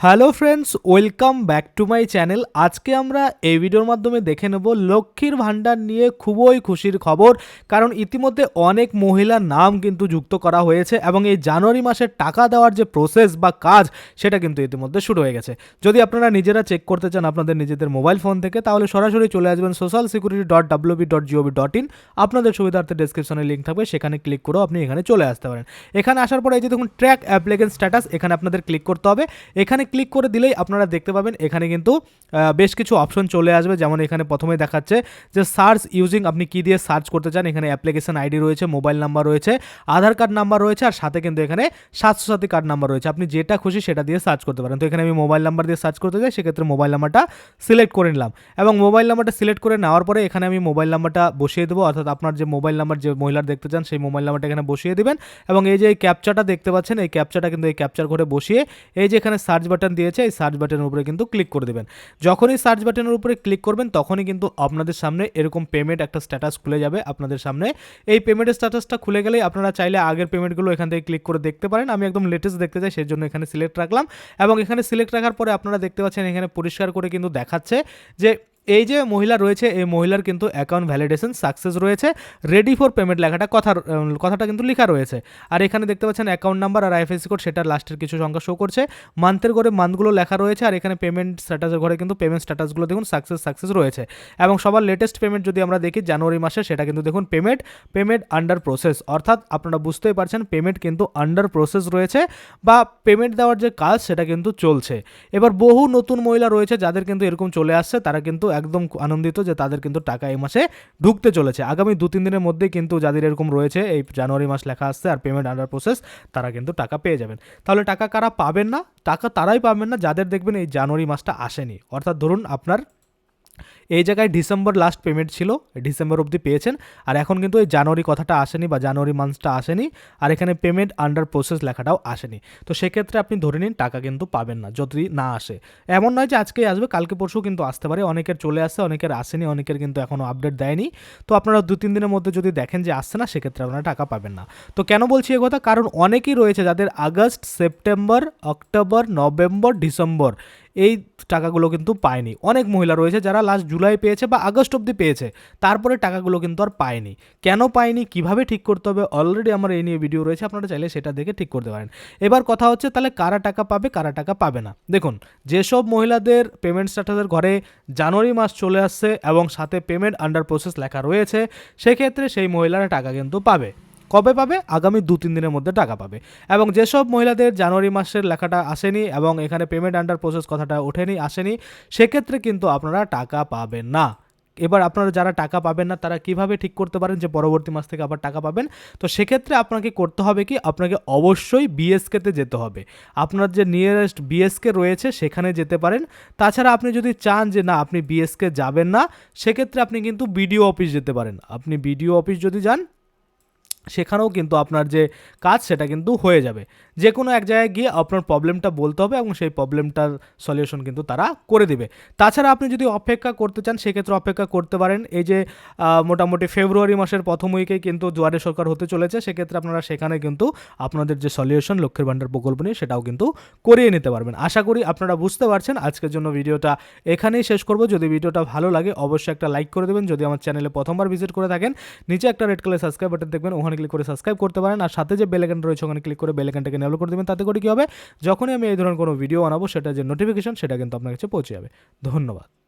Hello friends, welcome back to my channel. আজকে আমরা এই ভিডিওর মাধ্যমে দেখে নেব লক্ষ্মীর ভাণ্ডার নিয়ে খুবই খুশির খবর, কারণ ইতিমধ্যে অনেক মহিলার নাম কিন্তু যুক্ত করা হয়েছে এবং এই জানুয়ারি মাসের টাকা দেওয়ার যে প্রসেস বা কাজ, সেটা কিন্তু ইতিমধ্যে শুরু হয়ে গেছে। যদি আপনারা নিজেরা চেক করতে চান আপনাদের নিজেদের মোবাইল ফোন থেকে, তাহলে সরাসরি চলে আসবেন social security dot WB dot GOV dot in আপনাদের সুবিধার্থে ডেসক্রিপশনে লিঙ্ক থাকবে, সেখানে ক্লিক করেও আপনি এখানে চলে আসতে পারেন। এখানে আসার পরে এই যে দেখুন ট্র্যাক অ্যাপ্লিকেন্ট স্ট্যাটাস এখানে আপনাদের ক্লিক করতে হবে। এখানে ক্লিক করে দিলেই আপনারা দেখতে পাবেন এখানে কিন্তু বেশ কিছু অপশন চলে আসবে। যেমন এখানে প্রথমে দেখাচ্ছে যে সার্চ ইউজিং আপনি কি দিয়ে সার্চ করতে চান। এখানে অ্যাপ্লিকেশন আইডি রয়েছে মোবাইল নাম্বার রয়েছে আধার কার্ড নাম্বার রয়েছে, আর সাথে কিন্তু এখানে স্বাস্থ্যসাথী কার্ড নাম্বার রয়েছে। আপনি যেটা খুশি সেটা দিয়ে সার্চ করতে পারেন। তো এখানে আমি মোবাইল নাম্বার দিয়ে সার্চ করতে চাই, সেক্ষেত্রে মোবাইল নাম্বারটা সিলেক্ট করে নিলাম। এবং মোবাইল নাম্বারটা সিলেক্ট করে নেওয়ার পরে এখানে আমি মোবাইল নাম্বারটা বসিয়ে দেবো। অর্থাৎ আপনার যে মোবাইল নাম্বার যে মহিলার দেখতে চান, সেই মোবাইল নাম্বারটা এখানে বসিয়ে দিবেন। এবং এই যে এই ক্যাপচাটা দেখতে পাচ্ছেন, এই ক্যাপচাটা কিন্তু এই ক্যাপচার করে বসিয়ে, এই যে এখানে সার্চ বাটন দিয়েছে, এই সার্চ বাটনের উপরে কিন্তু ক্লিক করে দেবেন। যখনই সার্চ বাটনের উপরে ক্লিক করবেন, তখনই কিন্তু আপনাদের সামনে এরকম পেমেন্ট একটা স্ট্যাটাস খুলে যাবে আপনাদের সামনে। এই পেমেন্টের স্ট্যাটাসটা খুলে গেলেই আপনারা চাইলে আগের পেমেন্টগুলো এখান থেকে ক্লিক করে দেখতে পারেন। আমি একদম লেটেস্ট দেখতে চাই সেই জন্য এখানে সিলেক্ট রাখলাম। এবং এখানে সিলেক্ট রাখার পরে আপনারা দেখতে পাচ্ছেন, এখানে পরিষ্কার করে কিন্তু দেখাচ্ছে যে এই যে মহিলা রয়েছে, এই মহিলার কিন্তু অ্যাকাউন্ট ভ্যালিডেশন সাকসেস রয়েছে। রেডি ফর পেমেন্ট লেখাটা কথা কথাটা কিন্তু লেখা রয়েছে। আর এখানে দেখতে পাচ্ছেন account number R I F S C code সেটা লাস্টের কিছু সংখ্যা শো করছে। মান্থের ঘরে মান্থগুলো লেখা রয়েছে আর এখানে পেমেন্ট স্ট্যাটাসের ঘরে কিন্তু পেমেন্ট স্ট্যাটাসগুলো দেখুন সাকসেস সাকসেস রয়েছে। এবং সবার লেটেস্ট পেমেন্ট যদি আমরা দেখি জানুয়ারি মাসে, সেটা কিন্তু দেখুন পেমেন্ট পেমেন্ট আন্ডার প্রসেস অর্থাৎ আপনারা বুঝতেই পারছেন পেমেন্ট কিন্তু আন্ডার প্রসেস রয়েছে বা পেমেন্ট দেওয়ার যে কাজ, সেটা কিন্তু চলছে। এবার বহু নতুন মহিলা রয়েছে যাদের কিন্তু এরকম চলে আসছে, তারা কিন্তু একদম আনন্দিত যে তাদের কিন্তু টাকা এই মাসে ঢুকতে চলেছে। আগামী দু তিন দিনের মধ্যেই কিন্তু যাদের এরকম রয়েছে, এই জানুয়ারি মাস লেখা আসছে আর পেমেন্ট আন্ডার প্রসেস তারা কিন্তু টাকা পেয়ে যাবেন। তাহলে টাকা কারা পাবেন না? টাকা তারাই পাবেন না, যাদের দেখবেন এই জানুয়ারি মাসটা আসেনি। অর্থাৎ ধরুন আপনার এই জায়গায় ডিসেম্বর লাস্ট পেমেন্ট ছিল ডিসেম্বর অবধি পেয়েছেন। আর এখন কিন্তু এই জানুয়ারি কথাটা আসেনি বা জানুয়ারি মান্থসটা আসেনি। আর এখানে পেমেন্ট আন্ডার প্রসেস লেখাটাও আসেনি। তো সেক্ষেত্রে আপনি ধরে নিন, টাকা কিন্তু পাবেন না, যদি না আসে। এমন নয় যে আজকেই আসবে, কালকে পরশু কিন্তু আসতে পারে। অনেকের চলে আসছে, অনেকের আসেনি, অনেকের কিন্তু এখনও আপডেট দেয়নি। তো আপনারা দু তিন দিনের মধ্যে যদি দেখেন যে আসছে না, সেক্ষেত্রে আপনারা টাকা পাবেন না। তো কেন বলছি এ কথা? কারণ অনেকেই রয়েছে যাদের August September October November December এই টাকাগুলো কিন্তু পায়নি। অনেক মহিলা রয়েছে যারা লাস্ট জুলাই পেয়েছে বা আগস্ট অবধি পেয়েছে, তারপরে টাকাগুলো কিন্তু আর পায়নি। কেন পায়নি? কীভাবে ঠিক করতে হবে? অলরেডি আমার এই নিয়ে ভিডিও রয়েছে, আপনারা চাইলে সেটা দেখে ঠিক করতে পারেন। এবার কথা হচ্ছে, তাহলে কারা টাকা পাবে, কারা টাকা পাবে না? দেখুন, যেসব মহিলাদের পেমেন্ট স্ট্যাটাসের ঘরে জানুয়ারি মাস চলে আসছে এবং সাথে পেমেন্ট আন্ডার প্রসেস লেখা রয়েছে, সেক্ষেত্রে সেই মহিলারা টাকা কিন্তু পাবে। কবে পাবে? আগামী দু, তিন দিনের মধ্যে টাকা পাবে। এবং যেসব মহিলাদের জানুয়ারি মাসের লেখাটা আসেনি এবং এখানে পেমেন্ট আন্ডার প্রসেস কথাটা ওঠেনি, আসেনি, সেক্ষেত্রে কিন্তু আপনারা টাকা পাবেন না। এবার আপনারা যারা টাকা পাবেন না, তারা কীভাবে ঠিক করতে পারেন যে পরবর্তী মাস থেকে আবার টাকা পাবেন? তো সেক্ষেত্রে আপনাকে করতে হবে কি? আপনাকে অবশ্যই বিএসকেতে যেতে হবে। আপনার যে নিয়ারেস্ট বিএসকে রয়েছে, সেখানে যেতে পারেন। তাছাড়া আপনি যদি চান যে না, আপনি বিএসকে যাবেন না, সেক্ষেত্রে আপনি কিন্তু বিডিও অফিস যেতে পারেন। আপনি বিডিও অফিস যদি যান সেখানেও কিন্তু আপনার যে কাজ সেটা কিন্তু হয়ে যাবে। যে কোনো এক জায়গায় গিয়ে আপনার প্রবলেমটা বলতে হবে এবং সেই প্রবলেমটার সলিউশন কিন্তু তারা করে দিবে। তাছাড়া আপনি যদি অপেক্ষা করতে চান, সেক্ষেত্রে অপেক্ষা করতে পারেন। এই যে মোটামুটি ফেব্রুয়ারি মাসের প্রথম উইকেই কিন্তু জোয়ারে সরকার হতে চলেছে, সেক্ষেত্রে আপনারা সেখানে কিন্তু আপনাদের যে সলিউশন লক্ষ্মীর ভাণ্ডার প্রকল্প নিয়ে সেটাও কিন্তু করিয়ে নিতে পারবেন। আশা করি আপনারা বুঝতে পারছেন। আজকের জন্য ভিডিওটা এখানেই শেষ করব। যদি ভিডিওটা ভালো লাগে, অবশ্যই একটা লাইক করে দেবেন। যদি আমার চ্যানেলে প্রথমবার ভিজিট করে থাকেন, নিচে একটা রেড কালার সাবস্ক্রাইব বাটন দেখবেন, ওখানে ক্লিক করে সাবস্ক্রাইব করতে পারেন। আর সাথে যে বেলেকান রয়েছে, ওখানে ক্লিক করে বেলেকানটাকে নেবল করে দেবেন। তাতে করে কী হবে? যখনই আমি এই ধরনের কোনো ভিডিও বানাবো সেটা যে নোটিফিকেশন সেটা কিন্তু আপনার কাছে পৌঁছে যাবে। ধন্যবাদ।